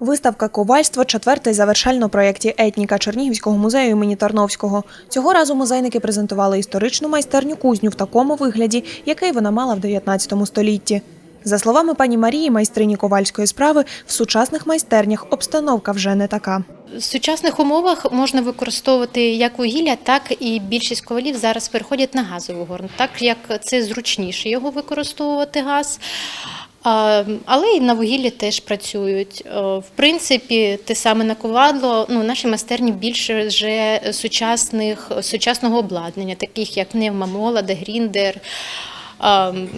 Виставка ковальство четвертий завершально проєкті етніка Чернігівського музею імені Тарновського. Цього разу музейники презентували історичну майстерню кузню в такому вигляді, який вона мала в 19 столітті. За словами пані Марії, майстрині ковальської справи, в сучасних майстернях обстановка вже не така. В сучасних умовах можна використовувати як вугілля, так і більшість ковалів зараз переходять на газову горн, так як це зручніше його використовувати газ. Але і на вугіллі теж працюють. Е, В принципі, те саме наковадло, ну, наші майстерні більше вже сучасних, сучасного обладнання, таких як пневмомолода, гріндер,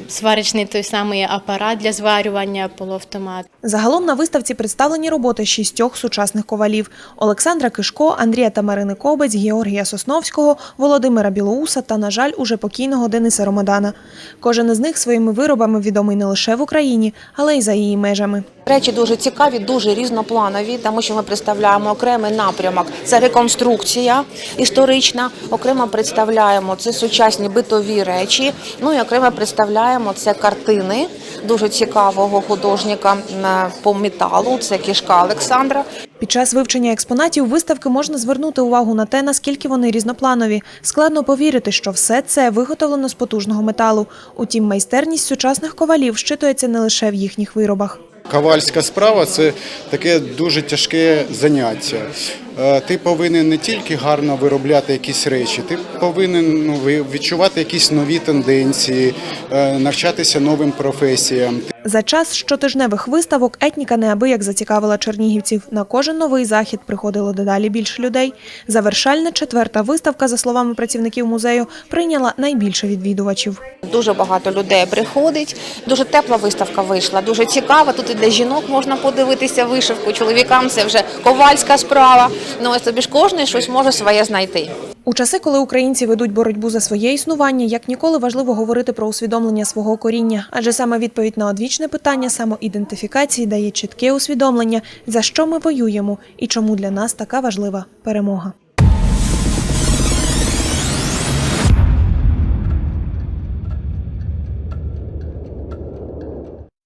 сварочний той самий апарат для зварювання, полуавтомат. Загалом на виставці представлені роботи шістьох сучасних ковалів: Олександра Кишко, Андрія та Марини Кобець, Георгія Сосновського, Володимира Білоуса та, на жаль, уже покійного Дениса Ромадана. Кожен із них своїми виробами відомий не лише в Україні, але й за її межами. Речі дуже цікаві, дуже різнопланові, тому що ми представляємо окремий напрямок. Це реконструкція історична. Окремо представляємо це сучасні битові речі. Ну і окремо представляємо це картини дуже цікавого художника по металу. Це кішка Олександра. Під час вивчення експонатів виставки можна звернути увагу на те, наскільки вони різнопланові. Складно повірити, що все це виготовлено з потужного металу. Утім, майстерність сучасних ковалів щитується не лише в їхніх виробах. Ковальська справа це таке дуже тяжке заняття. Е, Ти повинен не тільки гарно виробляти якісь речі, ти повинен ну, ви- відчувати якісь нові тенденції, е, навчатися новим професіям. За час щотижневих виставок етніка неабияк зацікавила чернігівців. На кожен новий захід приходило дедалі більше людей. Завершальна четверта виставка, за словами працівників музею, прийняла найбільше відвідувачів. Дуже багато людей приходить. Дуже тепла виставка вийшла, дуже цікава. Тут і для жінок можна подивитися вишивку. Чоловікам це вже ковальська справа. Ну ось тобі ж кожен щось може своє знайти. У часи, коли українці ведуть боротьбу за своє існування, як ніколи важливо говорити про усвідомлення свого коріння, адже саме відповідь на одвічне питання самоідентифікації дає чітке усвідомлення, за що ми воюємо і чому для нас така важлива перемога.